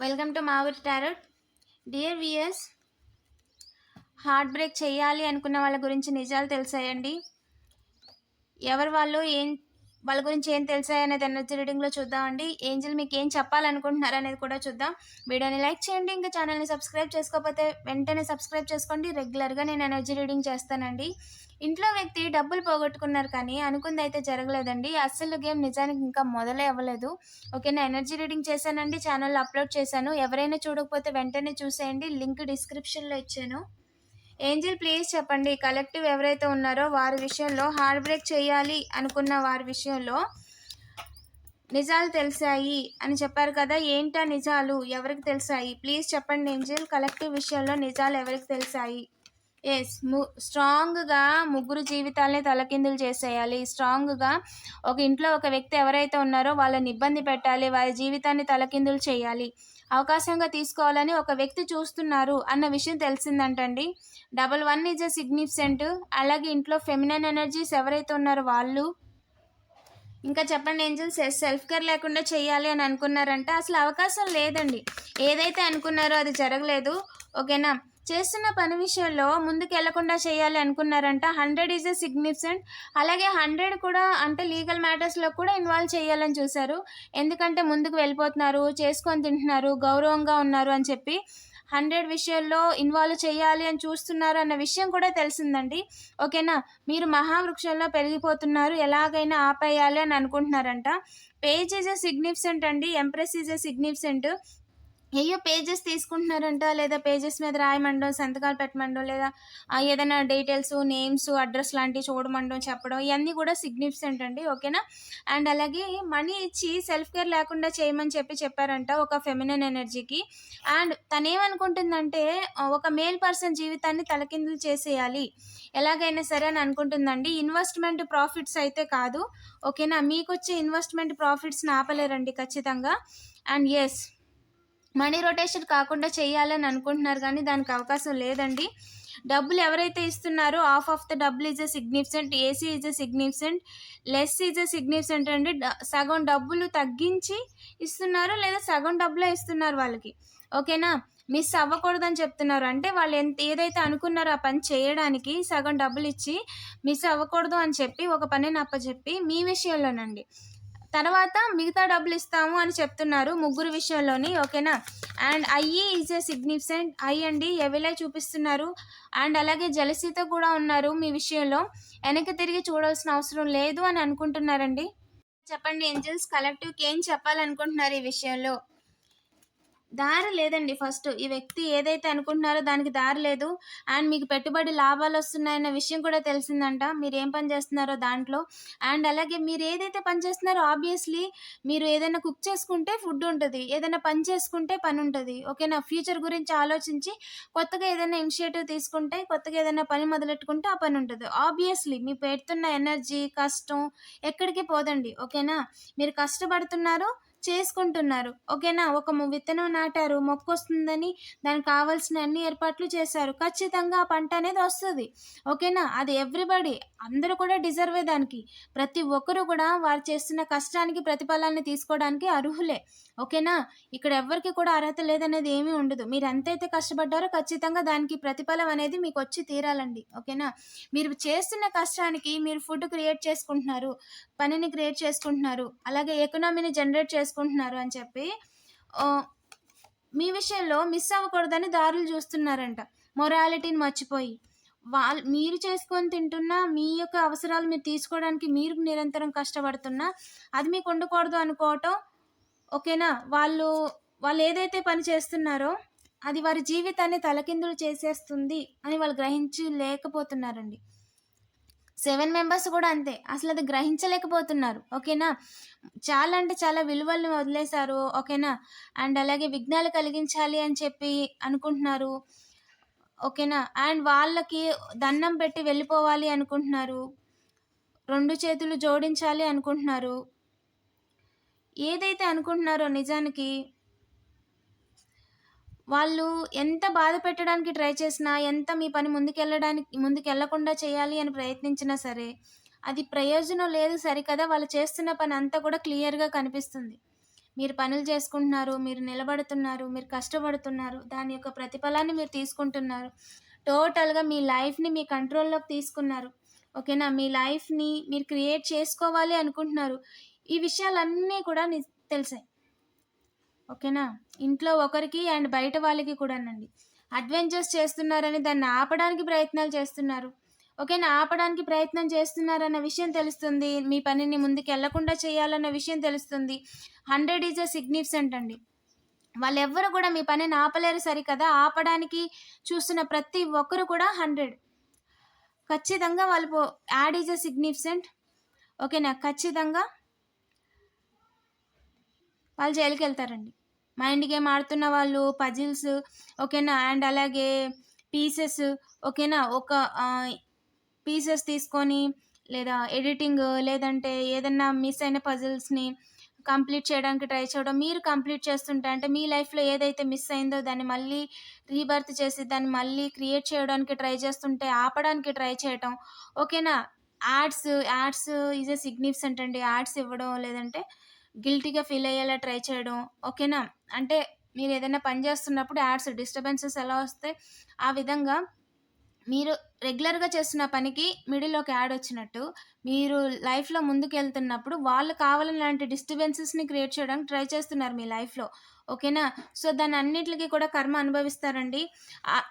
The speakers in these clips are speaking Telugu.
Welcome to Mavuri tarot. Dear viewers heart break చేయాలి అనుకున్న వాళ్ళ గురించి నిజాలు తెలిసాయండి. ఎవరు వాళ్ళు ఏం వాళ్ళ గురించి ఏం తెలిసాయి అనేది ఎనర్జీ రీడింగ్లో చూద్దామండి. ఏంజల్ మీకు ఏం చెప్పాలనుకుంటున్నారు అనేది కూడా చూద్దాం. వీడియోని లైక్ చేయండి ఇంకా ఛానల్ని సబ్స్క్రైబ్ చేసుకోకపోతే వెంటనే సబ్స్క్రైబ్ చేసుకోండి. రెగ్యులర్గా నేను ఎనర్జీ రీడింగ్ చేస్తానండి. ఇంట్లో వ్యక్తి డబ్బులు పోగొట్టుకున్నారు కానీ అనుకుంది అయితే జరగలేదండి. అస్సలు గేమ్ నిజానికి ఇంకా మొదలే అవ్వలేదు. ఓకే నేను ఎనర్జీ రీడింగ్ చేశానండి. ఛానల్లో అప్లోడ్ చేశాను. ఎవరైనా చూడకపోతే వెంటనే చూసేయండి. లింక్ డిస్క్రిప్షన్లో ఇచ్చాను. ఏంజిల్ ప్లీజ్ చెప్పండి. కలెక్టివ్ ఎవరైతే ఉన్నారో వారి విషయంలో హార్డ్ బ్రేక్ చేయాలి అనుకున్న వారి విషయంలో నిజాలు తెలిసాయి అని చెప్పారు కదా. ఏంటా నిజాలు? ఎవరికి తెలిసాయి? ప్లీజ్ చెప్పండి ఏంజిల్. కలెక్టివ్ విషయంలో నిజాలు ఎవరికి తెలిసాయి? ఎస్ ము స్ట్రాంగ్గా ముగ్గురు జీవితాలని తలకిందులు చేసేయాలి. స్ట్రాంగ్గా ఒక ఇంట్లో ఒక వ్యక్తి ఎవరైతే ఉన్నారో వాళ్ళని ఇబ్బంది పెట్టాలి వారి జీవితాన్ని తలకిందులు చేయాలి. అవకాశంగా తీసుకోవాలని ఒక వ్యక్తి చూస్తున్నారు అన్న విషయం తెలిసిందంటండి. Double one is a significant అలాగే ఇంట్లో ఫెమినన్ ఎనర్జీస్ ఎవరైతే ఉన్నారో వాళ్ళు. ఇంకా చెప్పండి ఏంజల్స్ సెల్ఫ్ కేర్ లేకుండా చేయాలి అని అనుకున్నారంటే అసలు అవకాశం లేదండి. ఏదైతే అనుకున్నారో అది జరగలేదు. ఓకేనా చేస్తున్న పని విషయంలో ముందుకు వెళ్ళకుండా చేయాలి అనుకున్నారంట. Hundred is a significant. అలాగే హండ్రెడ్ కూడా అంటే లీగల్ మ్యాటర్స్లో కూడా ఇన్వాల్వ్ చేయాలని చూశారు. ఎందుకంటే ముందుకు వెళ్ళిపోతున్నారు చేసుకొని తింటున్నారు గౌరవంగా ఉన్నారు అని చెప్పి హండ్రెడ్ విషయాల్లో ఇన్వాల్వ్ చేయాలి అని చూస్తున్నారు అన్న విషయం కూడా తెలిసిందండి. ఓకేనా? మీరు మహావృక్షంలో పెరిగిపోతున్నారు ఎలాగైనా ఆపేయాలి అని అనుకుంటున్నారంట. పేజ్ ఈజ్ ఎ సిగ్నిఫికెంట్ అండి ఎంప్రెస్ ఈజ్ ఎ సిగ్నిఫికెంట్ అయ్యో పేజెస్ తీసుకుంటున్నారంట లేదా పేజెస్ మీద రాయమండం సంతకాలు పెట్టమండో లేదా ఏదైనా డీటెయిల్స్ నేమ్స్ అడ్రస్ లాంటివి చూడమండం చెప్పడం ఇవన్నీ కూడా సిగ్నిఫికెంట్ అండి ఓకేనా? అండ్ అలాగే మనీ ఇచ్చి సెల్ఫ్ కేర్ లేకుండా చేయమని చెప్పి చెప్పారంట ఒక ఫెమినన్ ఎనర్జీకి అండ్ తనేమనుకుంటుందంటే ఒక మేల్ పర్సన్ జీవితాన్ని తలకిందులు చేసేయాలి. ఎలాగైనా సరే అని అనుకుంటుందండి. ఇన్వెస్ట్మెంట్ ప్రాఫిట్స్ అయితే కాదు ఓకేనా? మీకు వచ్చే ఇన్వెస్ట్మెంట్ ప్రాఫిట్స్ని ఆపలేరండి ఖచ్చితంగా. అండ్ ఎస్ మనీ రొటేషన్ కాకుండా చేయాలని అనుకుంటున్నారు కానీ దానికి అవకాశం లేదండి. డబ్బులు ఎవరైతే ఇస్తున్నారో హాఫ్ ఆఫ్ ద డబ్బులు is a significant AC is a significant less is a significant అండి. సగం డబ్బులు తగ్గించి ఇస్తున్నారు లేదా సగం డబ్బులే ఇస్తున్నారు వాళ్ళకి. ఓకేనా? మిస్ అవ్వకూడదని చెప్తున్నారు. అంటే వాళ్ళు ఎంత ఏదైతే అనుకున్నారో ఆ పని చేయడానికి సగం డబ్బులు ఇచ్చి మిస్ అవ్వకూడదు అని చెప్పి ఒక పనిని అప్పచెప్పి మీ విషయంలోనండి. తర్వాత మిగతా డబ్బులు ఇస్తాము అని చెప్తున్నారు ముగ్గురు విషయంలోని ఓకేనా? And IE is a significant. I అండి ఎవలై చూపిస్తున్నారు? అండ్ అలాగే జలసీతో కూడా ఉన్నారు మీ విషయంలో. వెనక్కి తిరిగి చూడాల్సిన అవసరం లేదు అని అనుకుంటున్నారండి. చెప్పండి ఏంజల్స్ కలెక్టివ్కి ఏం చెప్పాలనుకుంటున్నారు ఈ విషయంలో? దారి లేదండి ఫస్ట్. ఈ వ్యక్తి ఏదైతే అనుకుంటున్నారో దానికి దారి లేదు. అండ్ మీకు పెట్టుబడి లాభాలు వస్తున్నాయన్న విషయం కూడా తెలిసిందంట. మీరు ఏం పని చేస్తున్నారో దాంట్లో. అండ్ అలాగే మీరు ఏదైతే పని చేస్తున్నారో ఆబ్వియస్లీ మీరు ఏదైనా కుక్ చేసుకుంటే ఫుడ్ ఉంటుంది. ఏదైనా పని చేసుకుంటే పని ఉంటుంది. ఓకేనా? ఫ్యూచర్ గురించి ఆలోచించి కొత్తగా ఏదైనా ఇనిషియేటివ్ తీసుకుంటే కొత్తగా ఏదైనా పని మొదలెట్టుకుంటే ఆ పని ఉంటుంది. ఆబ్వియస్లీ మీ పెడుతున్న ఎనర్జీ కష్టం ఎక్కడికి పోదండి. ఓకేనా? మీరు కష్టపడుతున్నారు చేసుకుంటున్నారు. ఓకేనా? ఒక విత్తనం నాటారు మొక్క వస్తుందని దానికి కావాల్సిన అన్ని ఏర్పాట్లు చేశారు. ఖచ్చితంగా ఆ పంట అనేది వస్తుంది. ఓకేనా? అది ఎవ్రీబడి అందరూ కూడా డిజర్వే దానికి. ప్రతి ఒక్కరు కూడా వారు చేస్తున్న కష్టానికి ప్రతిఫలాన్ని తీసుకోవడానికి అర్హులే. ఓకేనా? ఇక్కడ ఎవరికి కూడా అర్హత లేదనేది ఏమీ ఉండదు. మీరు ఎంతైతే కష్టపడ్డారో ఖచ్చితంగా దానికి ప్రతిఫలం అనేది మీకు వచ్చి తీరాలండి. ఓకేనా? మీరు చేస్తున్న కష్టానికి మీరు ఫుడ్ క్రియేట్ చేసుకుంటున్నారు పనిని క్రియేట్ చేసుకుంటున్నారు అలాగే ఎకనామీని జనరేట్ చేసుకుంటున్నారు అని చెప్పి మీ విషయంలో మిస్ అవ్వకూడదని దారులు చూస్తున్నారంట. మొరాలిటీని మర్చిపోయి. వాళ్ళు మీరు చేసుకొని తింటున్నా మీ యొక్క అవసరాలు మీరు తీసుకోవడానికి మీరు నిరంతరం కష్టపడుతున్నా అది మీకు ఉండకూడదు అనుకోవటం ఓకేనా? వాళ్ళు వాళ్ళు ఏదైతే పని చేస్తున్నారో అది వారి జీవితాన్ని తలకిందులు చేసేస్తుంది అని వాళ్ళు గ్రహించి లేకపోతున్నారండి సెవెన్ మెంబర్స్ కూడా అంతే. అసలు అది గ్రహించలేకపోతున్నారు. ఓకేనా? చాలా అంటే చాలా విలువల్ని వదిలేశారు. ఓకేనా? అండ్ అలాగే విఘ్నాలు కలిగించాలి అని చెప్పి అనుకుంటున్నారు. ఓకేనా? అండ్ వాళ్ళకి దండం పెట్టి వెళ్ళిపోవాలి అనుకుంటున్నారు. రెండు చేతులు జోడించాలి అనుకుంటున్నారు. ఏదైతే అనుకుంటున్నారో నిజానికి వాళ్ళు ఎంత బాధ పెట్టడానికి ట్రై చేసినా ఎంత మీ పని ముందుకెళ్ళడానికి ముందుకెళ్ళకుండా చేయాలి అని ప్రయత్నించినా సరే అది ప్రయోజనం లేదు సరికదా వాళ్ళు చేస్తున్న పని అంతా కూడా క్లియర్గా కనిపిస్తుంది. మీరు పనులు చేసుకుంటున్నారు మీరు నిలబడుతున్నారు మీరు కష్టపడుతున్నారు దాని యొక్క ప్రతిఫలాన్ని మీరు తీసుకుంటున్నారు. టోటల్గా మీ లైఫ్ని మీ కంట్రోల్లోకి తీసుకున్నారు. ఓకేనా? మీ లైఫ్ని మీరు క్రియేట్ చేసుకోవాలి అనుకుంటున్నారు. ఈ విషయాలన్నీ కూడా తెలిసాయి. ఓకేనా? ఇంట్లో ఒకరికి అండ్ బయట వాళ్ళకి కూడానండి. అడ్వెంచర్స్ చేస్తున్నారని దాన్ని ఆపడానికి ప్రయత్నాలు చేస్తున్నారు. ఓకేనా? ఆపడానికి ప్రయత్నం చేస్తున్నారన్న విషయం తెలుస్తుంది. మీ పనిని ముందుకు వెళ్ళకుండా చేయాలన్న విషయం తెలుస్తుంది. హండ్రెడ్ ఈజ్ అ సిగ్నిఫిసెంట్ అండి. వాళ్ళు ఎవ్వరు కూడా మీ పనిని ఆపలేరు సరికదా? ఆపడానికి చూస్తున్న ప్రతి ఒక్కరు కూడా హండ్రెడ్. ఖచ్చితంగా వాళ్ళు యాడ్ ఈజ్ అ సిగ్నిఫిసెంట్ ఓకేనా? ఖచ్చితంగా వాళ్ళు జైలుకి వెళ్తారండి మైండ్ గేమ్ ఆడుతున్న వాళ్ళు పజిల్స్ ఓకేనా? అండ్ అలాగే పీసెస్ ఓకేనా? ఒక పీసెస్ తీసుకొని లేదా ఎడిటింగ్ లేదంటే ఏదన్నా మిస్ అయిన పజిల్స్ని కంప్లీట్ చేయడానికి ట్రై చేయడం మీరు కంప్లీట్ చేస్తుంటే అంటే మీ లైఫ్లో ఏదైతే మిస్ అయిందో దాన్ని మళ్ళీ రీబర్త్ చేసి దాన్ని మళ్ళీ క్రియేట్ చేయడానికి ట్రై చేస్తుంటే ఆపడానికి ట్రై చేయటం ఓకేనా? Ads ads is a significant అండి. యాడ్స్ ఇవ్వడం లేదంటే గిల్టీగా ఫీల్ అయ్యేలా ట్రై చేయడం ఓకేనా? అంటే మీరు ఏదైనా పని చేస్తున్నప్పుడు యాడ్స్ డిస్టర్బెన్సెస్ ఎలా వస్తాయి ఆ విధంగా మీరు రెగ్యులర్గా చేస్తున్న పనికి మిడిల్ ఒక యాడ్ వచ్చినట్టు మీరు లైఫ్లో ముందుకు వెళ్తున్నప్పుడు వాళ్ళు కావాలని లాంటి డిస్టర్బెన్సెస్ని క్రియేట్ చేయడానికి ట్రై చేస్తున్నారు మీ లైఫ్లో. ఓకేనా? సో దాని అన్నిటికీ కూడా కర్మ అనుభవిస్తారండి.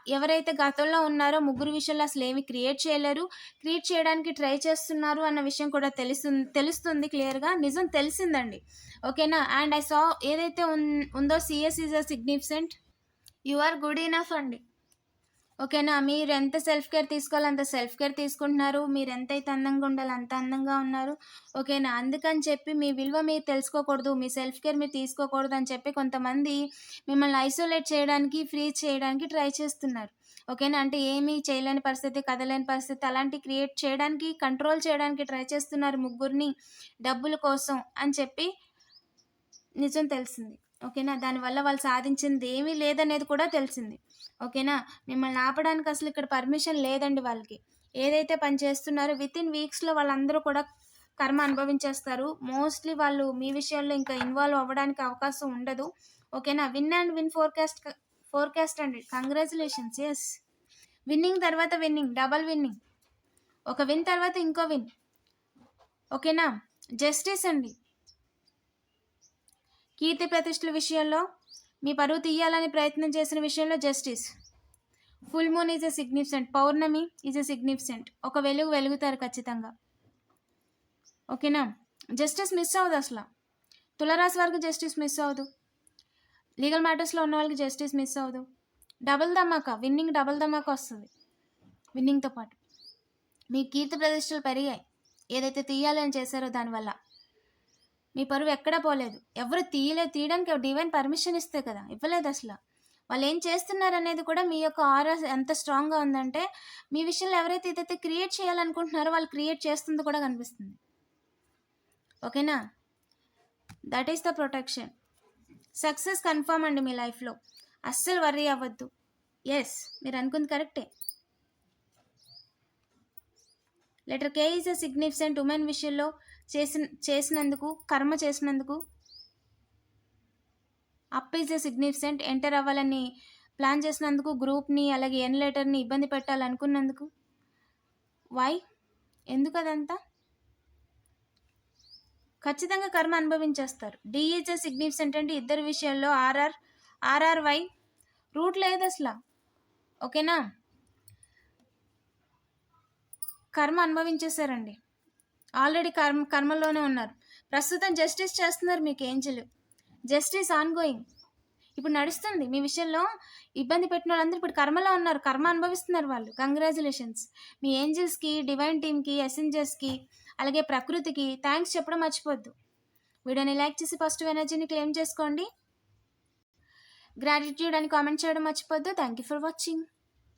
ఎవరైతే గతంలో ఉన్నారో ముగ్గురు విషయంలో అసలు ఏమి క్రియేట్ చేయలేరు. క్రియేట్ చేయడానికి ట్రై చేస్తున్నారు అన్న విషయం కూడా తెలుసు తెలుస్తుంది క్లియర్గా. నిజం తెలిసిందండి. ఓకేనా? అండ్ ఐ సా ఏదైతే ఉందో CS is a significant. You are good enough అండి. ఓకేనా? మీరు ఎంత సెల్ఫ్ కేర్ తీసుకోవాలో అంత సెల్ఫ్ కేర్ తీసుకుంటున్నారు. మీరు ఎంతైతే అందంగా ఉండాలో అంత అందంగా ఉన్నారు. ఓకేనా? అందుకని చెప్పి మీ విలువ మీరు తెలుసుకోకూడదు. మీ సెల్ఫ్ కేర్ మీరు తీసుకోకూడదు అని చెప్పి కొంతమంది మిమ్మల్ని ఐసోలేట్ చేయడానికి ఫ్రీ చేయడానికి ట్రై చేస్తున్నారు. ఓకేనా? అంటే ఏమీ చేయలేని పరిస్థితి కదలేని పరిస్థితి అలాంటి క్రియేట్ చేయడానికి కంట్రోల్ చేయడానికి ట్రై చేస్తున్నారు ముగ్గురిని డబ్బుల కోసం అని చెప్పి నిజం తెలిసింది. ఓకేనా? దానివల్ల వాళ్ళు సాధించింది ఏమీ లేదనేది కూడా తెలిసింది. ఓకేనా? మిమ్మల్ని ఆపడానికి అసలు ఇక్కడ పర్మిషన్ లేదండి వాళ్ళకి. ఏదైతే పని చేస్తున్నారో విత్ ఇన్ వీక్స్లో వాళ్ళందరూ కూడా కర్మ అనుభవించేస్తారు. మోస్ట్లీ వాళ్ళు మీ విషయంలో ఇంకా ఇన్వాల్వ్ అవ్వడానికి అవకాశం ఉండదు. ఓకేనా? Win and win forecast forecast అండి. కంగ్రాచులేషన్స్ ఎస్ విన్నింగ్ తర్వాత విన్నింగ్ డబల్ విన్నింగ్ ఒక విన్ తర్వాత ఇంకో విన్ ఓకేనా? జస్టిస్ అండి. కీర్తి ప్రతిష్టల విషయంలో మీ పరువు తీయాలని ప్రయత్నం చేసిన విషయంలో justice. Full moon is a significant. Pournami is a significant. ఒక వెలుగు వెలుగుతారు ఖచ్చితంగా. ఓకేనా? జస్టిస్ మిస్ అవ్వదు అసలు. తులరాశి వారికి జస్టిస్ మిస్ అవ్వదు. లీగల్ మ్యాటర్స్లో ఉన్న వాళ్ళకి జస్టిస్ మిస్ అవ్వదు. డబుల్ దమ్మాక విన్నింగ్ డబుల్ దమ్మాక వస్తుంది. విన్నింగ్తో పాటు. మీ కీర్తి ప్రతిష్టలు పెరిగాయి. ఏదైతే తీయాలని చేశారో దానివల్ల. మీ పరువు ఎక్కడా పోలేదు. ఎవరు తీయలేదు తీయడానికి డివైన్ పర్మిషన్ ఇస్తే కదా ఇవ్వలేదు అసలు. వాళ్ళు ఏం చేస్తున్నారు అనేది కూడా మీ యొక్క ఆరా ఎంత స్ట్రాంగ్గా ఉందంటే మీ విషయంలో ఎవరైతే ఇదైతే క్రియేట్ చేయాలనుకుంటున్నారో వాళ్ళు క్రియేట్ చేస్తుంది కూడా కనిపిస్తుంది. ఓకేనా that is the protection success confirm అండి మీ లైఫ్లో అస్సలు వర్రీ అవ్వద్దు. ఎస్ మీరు అనుకుంది కరెక్టే letter K is a significant women విషయంలో చేసిన చేసినందుకు కర్మ చేసినందుకు up is a significant enter అవ్వాలని ప్లాన్ చేసినందుకు గ్రూప్ని అలాగే ఎన్ లెటర్ని ఇబ్బంది పెట్టాలనుకున్నందుకు. వై? ఎందుకు అదంతా ఖచ్చితంగా కర్మ అనుభవించేస్తారు. డిఈజ్ ఎ సిగ్నిఫికెంట్ అంటే ఇద్దరు విషయాల్లో. RR RR why? రూట్ లేదు అసలు. ఓకేనా? కర్మ అనుభవించేశారండి. ఆల్రెడీ కర్మ కర్మలోనే ఉన్నారు. ప్రస్తుతం జస్టిస్ చేస్తున్నారు మీకు ఏంజలు. జస్టిస్ ఆన్ గోయింగ్ ఇప్పుడు నడుస్తుంది మీ విషయంలో ఇబ్బంది పెట్టిన వాళ్ళందరూ ఇప్పుడు కర్మలో ఉన్నారు. కర్మ అనుభవిస్తున్నారు వాళ్ళు. కంగ్రాచులేషన్స్ మీ ఏంజల్స్కి డివైన్ టీమ్కి ఎసెంజర్స్కి అలాగే ప్రకృతికి థ్యాంక్స్ చెప్పడం మర్చిపోద్దు. వీడియోని లైక్ చేసి పాజిటివ్ ఎనర్జీని క్లెయిమ్ చేసుకోండి. గ్రాటిట్యూడ్ అని కామెంట్ చేయడం మర్చిపోద్దు. Thank you for watching